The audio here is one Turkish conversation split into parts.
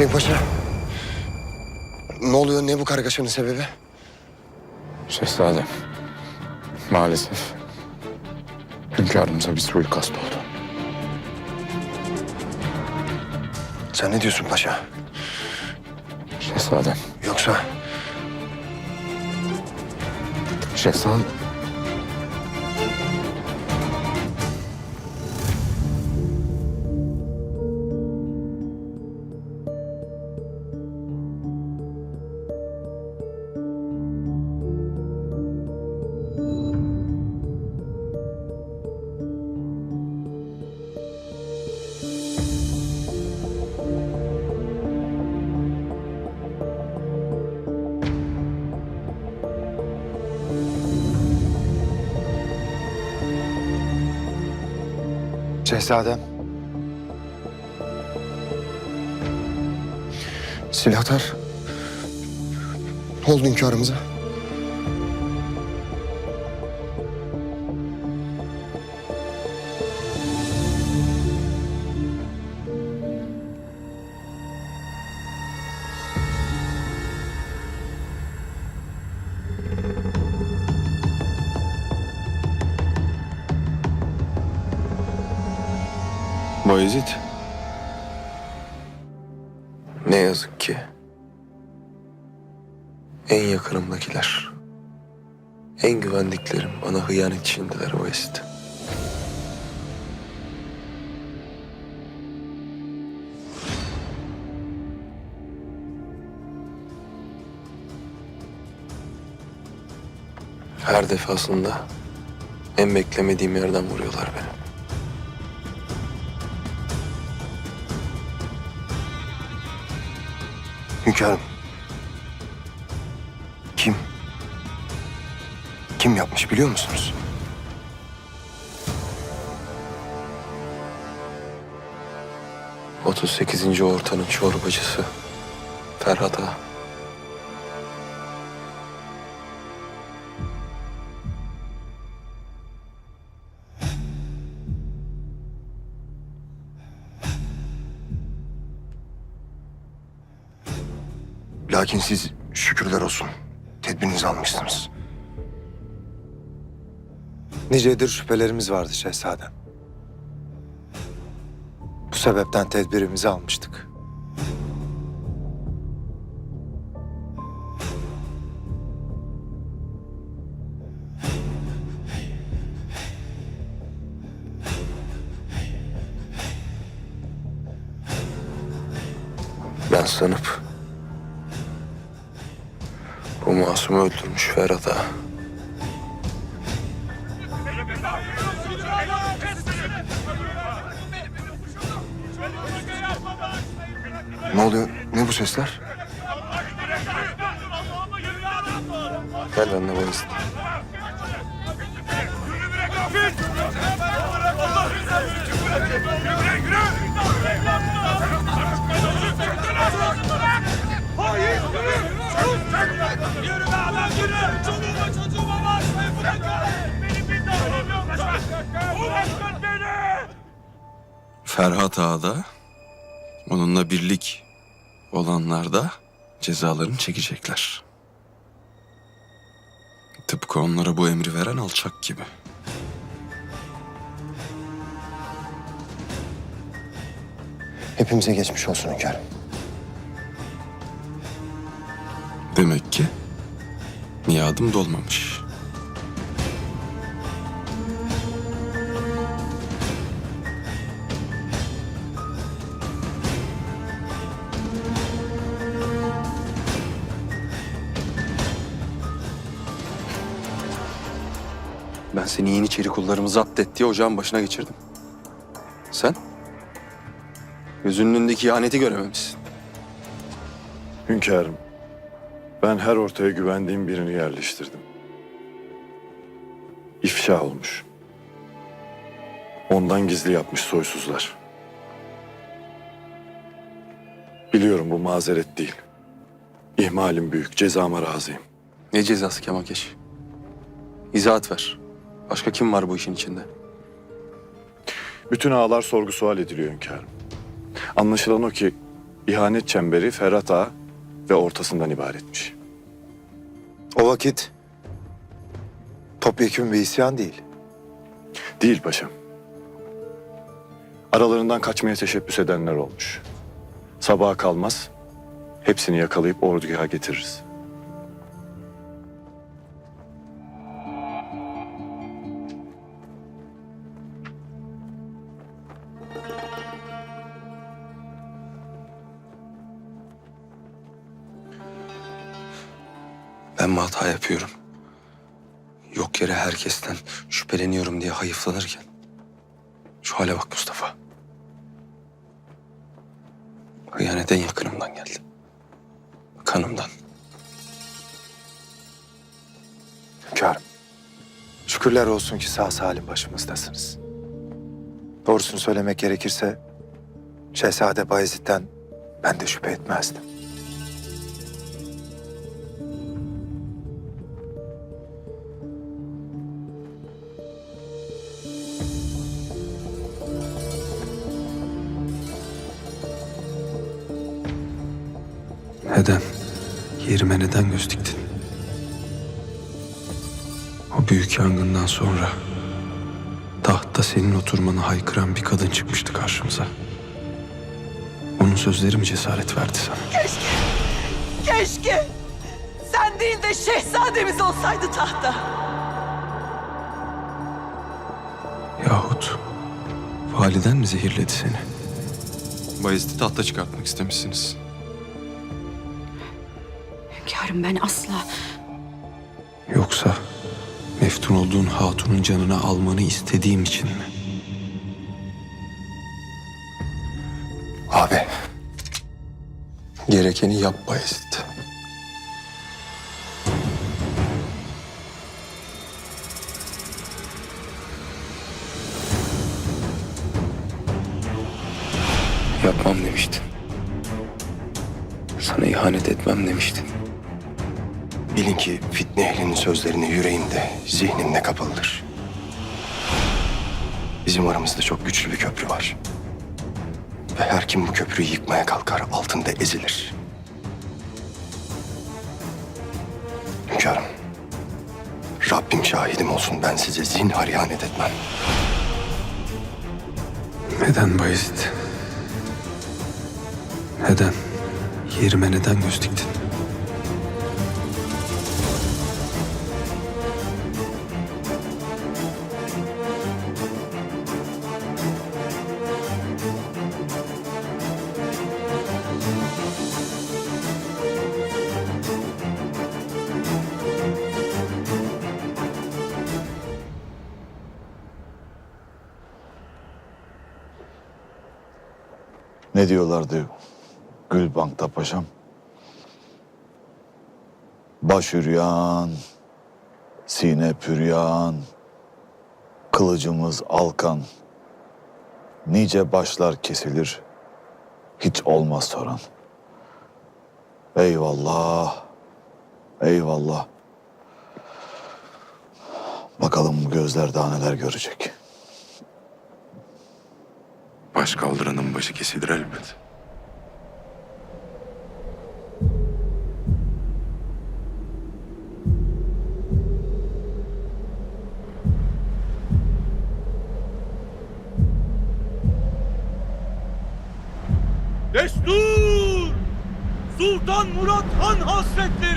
Hüseyin Paşa. Ne oluyor? Ne bu kargaşanın sebebi? Şehzadem. Maalesef. Hünkârımıza bir suikast oldu. Sen ne diyorsun paşa? Şehzadem. Yoksa Şehzadem. Şehzadem. Silahtar. Ne oldu hünkârımıza? Bayezid. Ne yazık ki en yakınımdakiler, en güvendiklerim bana hıyanet içindeler Bayezid. Her defasında en beklemediğim yerden vuruyorlar beni. Hünkârım. Kim? Kim yapmış biliyor musunuz? Otuz sekizinci ortanın çorbacısı Ferhat Ağa. Lakin siz şükürler olsun. Tedbirinizi almışsınız. Nicedir şüphelerimiz vardı şehzadem. Bu sebepten tedbirimizi almıştık. Masumu öldürmüş Ferhat Ağa. Ne oluyor? Ne bu sesler? Gel benimle Bayezid. Yürü be adam yürü! Çoluğuma çocuğuma bağışlayın bırakın! Benim bir tanem yok! Bırakın beni! Ferhat Ağa da onunla birlik olanlar da cezalarını çekecekler. Tıpkı onlara bu emri veren alçak gibi. Hepimize geçmiş olsun hünkârım. Demek ki miadım dolmamış. Ben seni Yeniçeri kullarımı zapt et diye ocağın başına geçirdim. Sen? Gözünün önündeki ihaneti görememişsin. Hünkârım, ben her ortaya güvendiğim birini yerleştirdim. İfşa olmuş. Ondan gizli yapmış soysuzlar. Biliyorum bu mazeret değil. İhmalim büyük, cezama razıyım. Ne cezası Kemakeş? İzahat ver. Başka kim var bu işin içinde? Bütün ağalar sorgu sual ediliyor hünkârım. Anlaşılan o ki ihanet çemberi Ferhat Ağa ve ortasından ibaretmiş. O vakit topyekun bir isyan değil. Değil paşam. Aralarından kaçmaya teşebbüs edenler olmuş. Sabaha kalmaz, hepsini yakalayıp orduya getiririz. Yapıyorum? Yok yere herkesten şüpheleniyorum diye hayıflanırken. Şu hale bak Mustafa. Hıyanet en yakınımdan geldi. Kanımdan. Hünkârım. Şükürler olsun ki sağ salim başımızdasınız. Doğrusunu söylemek gerekirse Şehzade Bayezid'den ben de şüphe etmezdim. Göz diktin? O büyük yangından sonra tahtta senin oturmanı haykıran bir kadın çıkmıştı karşımıza. Onun sözleri mi cesaret verdi sana? Keşke sen değil de şehzademiz olsaydı tahta. Yahut validen mi zehirledi seni? Bayezid'i tahta çıkartmak istemişsiniz. Hünkârım ben asla... Yoksa meftun olduğun hatunun canını almanı istediğim için mi? Abi. Gerekeni yap Bayezid. Ki fitne ehlinin sözlerini yüreğimde, zihnimde kapalıdır. Bizim aramızda çok güçlü bir köprü var. Ve her kim bu köprüyü yıkmaya kalkar altında ezilir. Hünkârım, Rabbim şahidim olsun ben size zinhar ihanet etmem. Neden Bayezid? Neden? Yerime neden göz diktin? Ne diyorlardı Gülbank'ta paşam? Baş üryan, sine püryan, kılıcımız alkan. Nice başlar kesilir, hiç olmaz soran. Eyvallah, eyvallah. Bakalım bu gözler daha neler görecek. Baş kaldıranın başı kesilir elbet. Destur! Sultan Murat Han Hazretleri!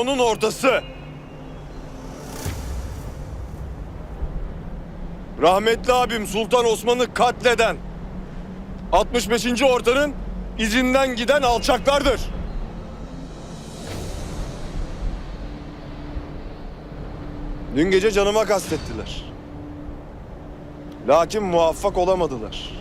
Onun ortası. Rahmetli abim Sultan Osman'ı katleden 65. ortanın izinden giden alçaklardır. Dün gece canıma kastettiler. Lakin muvaffak olamadılar.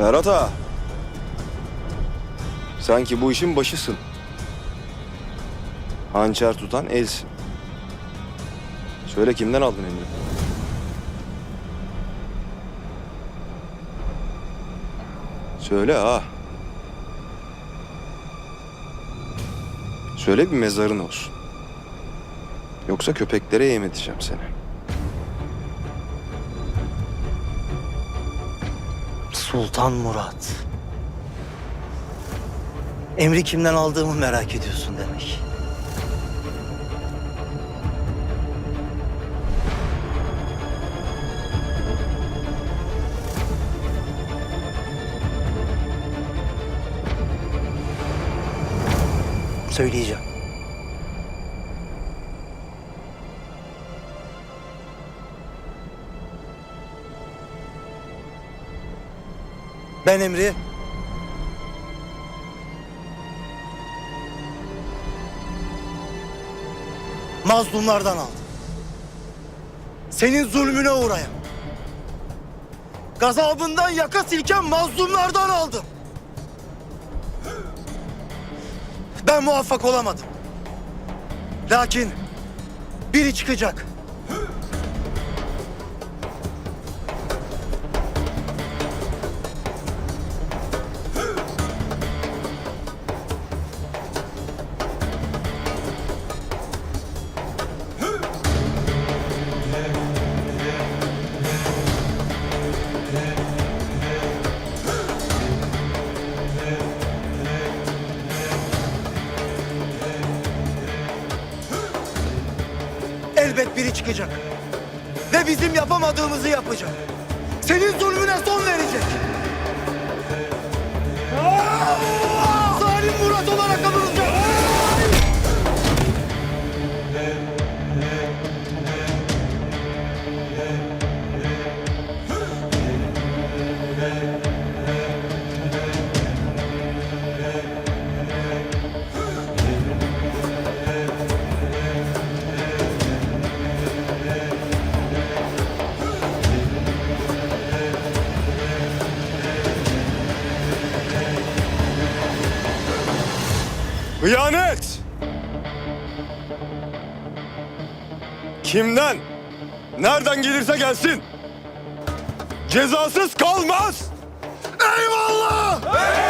Ferhat ağa. Sanki bu işin başısın. Hançer tutan elsin. Söyle kimden aldın emri? Söyle ha. Söyle bir mezarın olsun. Yoksa köpeklere yem edeceğim seni. Sultan Murat. Emri kimden aldığımı merak ediyorsun demek. Söyleyeceğim. Ben Emri. Mazlumlardan aldım. Senin zulmüne uğrayan. Gazabından yaka silken mazlumlardan aldım. Ben muvaffak olamadım. Lakin biri çıkacak. Elbet biri çıkacak. Ve bizim yapamadığımızı yapacak. Senin zulmüne son verecek. Hıyanet! Kimden? Nereden gelirse gelsin. Cezasız kalmaz. Eyvallah!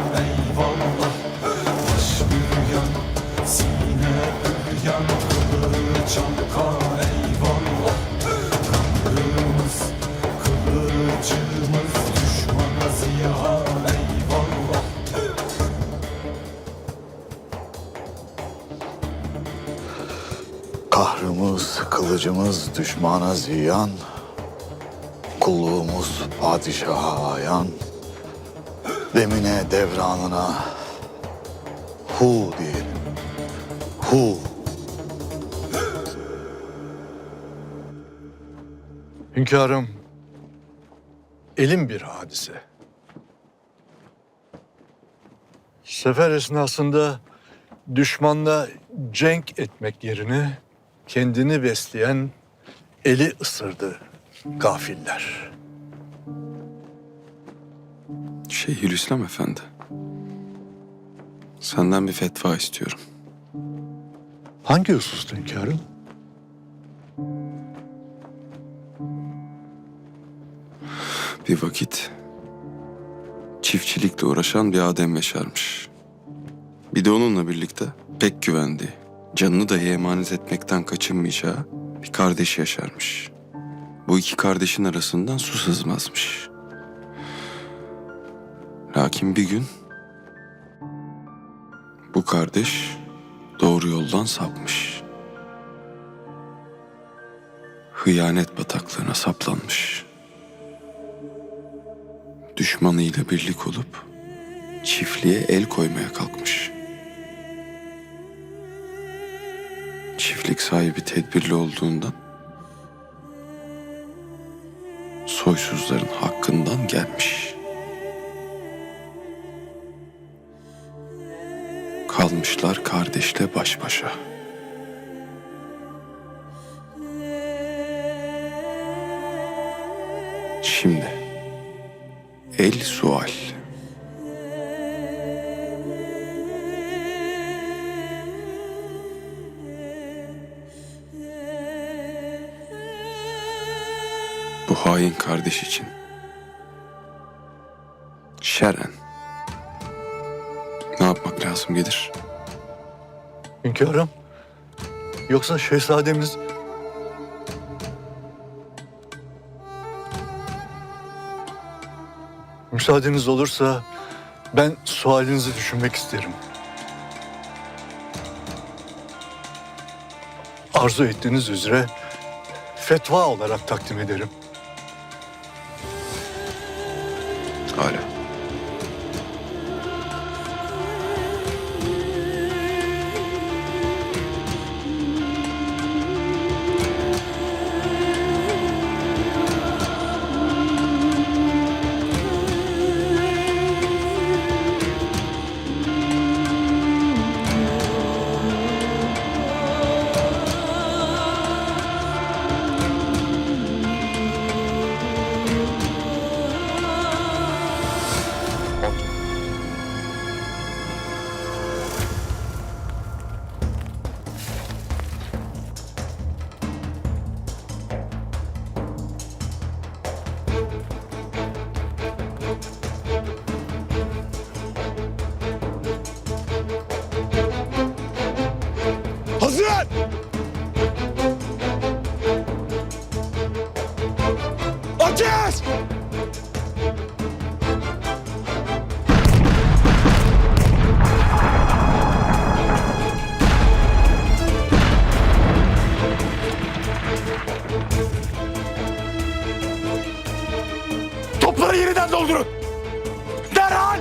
kılıcımız düşmana ziyan. Kulluğumuz padişaha ayan. Demine devranına hu diyelim. Hu. Hünkârım, elim bir hadise. Sefer esnasında düşmanla cenk etmek yerine kendini besleyen eli ısırdı gafiller. Şeyhülislam Efendi. Senden bir fetva istiyorum. Hangi hususta hünkârım? Bir vakit çiftçilikle uğraşan bir Adem yaşarmış. Bir de onunla birlikte pek güvendi. Canını dahi emanet etmekten kaçınmayacağı bir kardeş yaşarmış. Bu iki kardeşin arasından su sızmazmış. Lakin bir gün bu kardeş doğru yoldan sapmış. Hıyanet bataklığına saplanmış düşmanıyla birlik olup çiftliğe el koymaya kalkmış. Çiftlik sahibi tedbirli olduğundan soysuzların hakkından gelmiş. Kalmışlar kardeşle baş başa. Şimdi El sual. Hain kardeş için. Şeren. Ne yapmak lazım gelir? Hünkârım. Yoksa şehzademiz... Müsaadeniz olursa ben sualinizi düşünmek isterim. Arzu ettiğiniz üzere fetva olarak takdim ederim. Doldurun! Derhal!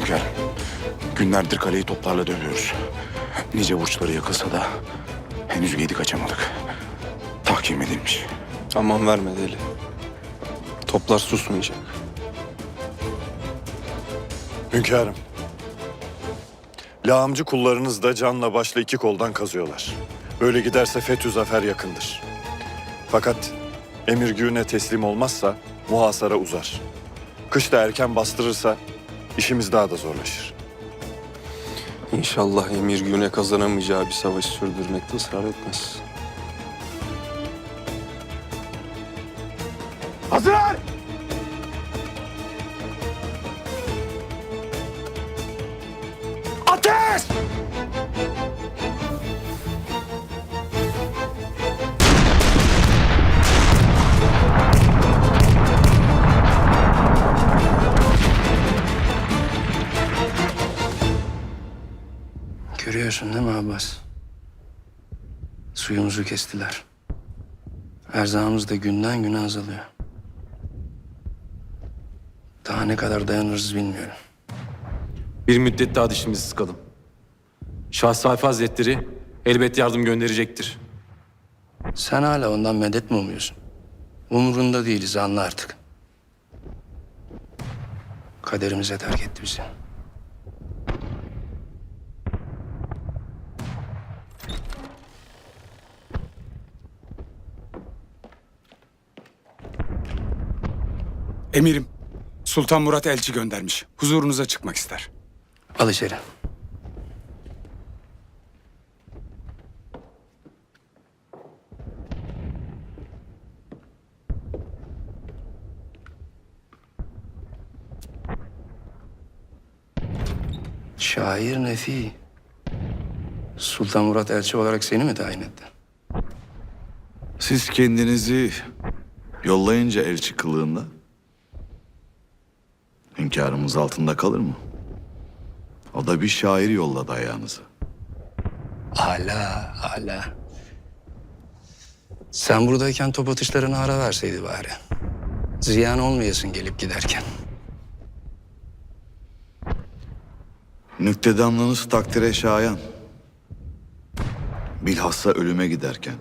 Hünkârım, günlerdir kaleyi toplarla dönüyoruz. Nice burçları yakılsa da henüz geydik açamadık. Tahkim edilmiş. Aman verme deli. Toplar susmayacak. Hünkârım. Lağımcı kullarınız da canla başla iki koldan kazıyorlar. Böyle giderse Fethü Zafer yakındır. Fakat emir güğüne teslim olmazsa muhasara uzar. Kış da erken bastırırsa işimiz daha da zorlaşır. İnşallah emir güne kazanamayacağı bir savaş sürdürmekte ısrar etmez. Suyumuzu kestiler. Erzağımız da günden güne azalıyor. Daha ne kadar dayanırız bilmiyorum. Bir müddet daha dişimizi sıkalım. Şah Sayfa Hazretleri elbet yardım gönderecektir. Sen hala ondan medet mi umuyorsun? Umurunda değiliz anla artık. Kaderimize terk etti bizi. Emirim, Sultan Murat elçi göndermiş. Huzurunuza çıkmak ister. Al içeri. Şair Nefi. Sultan Murat elçi olarak seni mi tayin etti? Siz kendinizi yollayınca elçi kılığında hünkârımız altında kalır mı? O da bir şair yolladı ayağınıza. Hala, hala. Sen buradayken top atışlarına ara verseydi bari. Ziyan olmayasın gelip giderken. Nüktedanlığınız takdire şayan. Bilhassa ölüme giderken.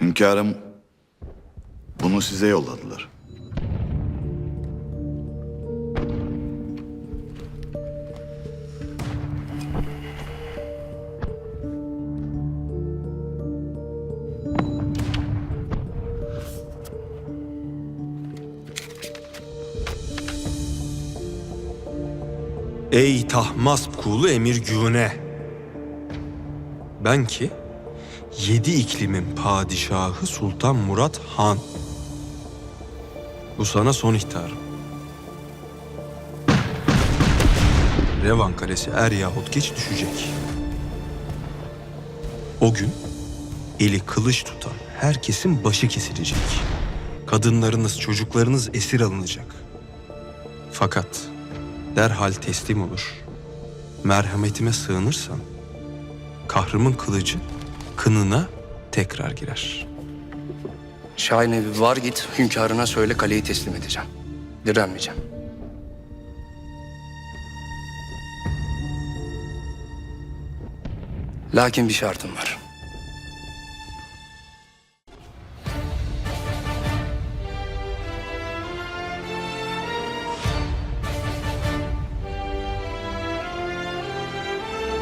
Hünkârım bunu size yolladılar. Tahmasp kulu Emir Güne. Ben ki yedi iklimin padişahı Sultan Murat Han. Bu sana son ihtarım. Revan Kalesi er yahut geç düşecek. O gün eli kılıç tutan herkesin başı kesilecek. Kadınlarınız, çocuklarınız esir alınacak. Fakat derhal teslim olur. Merhametime sığınırsan kahrımın kılıcı kınına tekrar girer. Şahin evi var git hünkârına söyle kaleyi teslim edeceğim. Direnmeyeceğim. Lakin bir şartım var.